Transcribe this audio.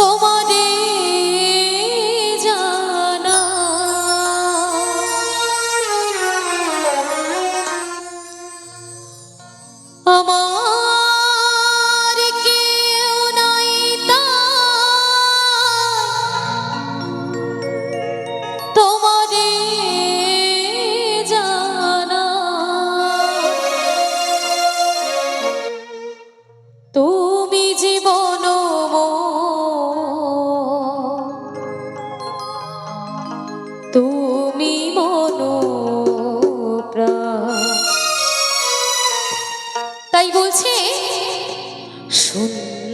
তোমারে জানা। জানা। তুমি জীবন 属。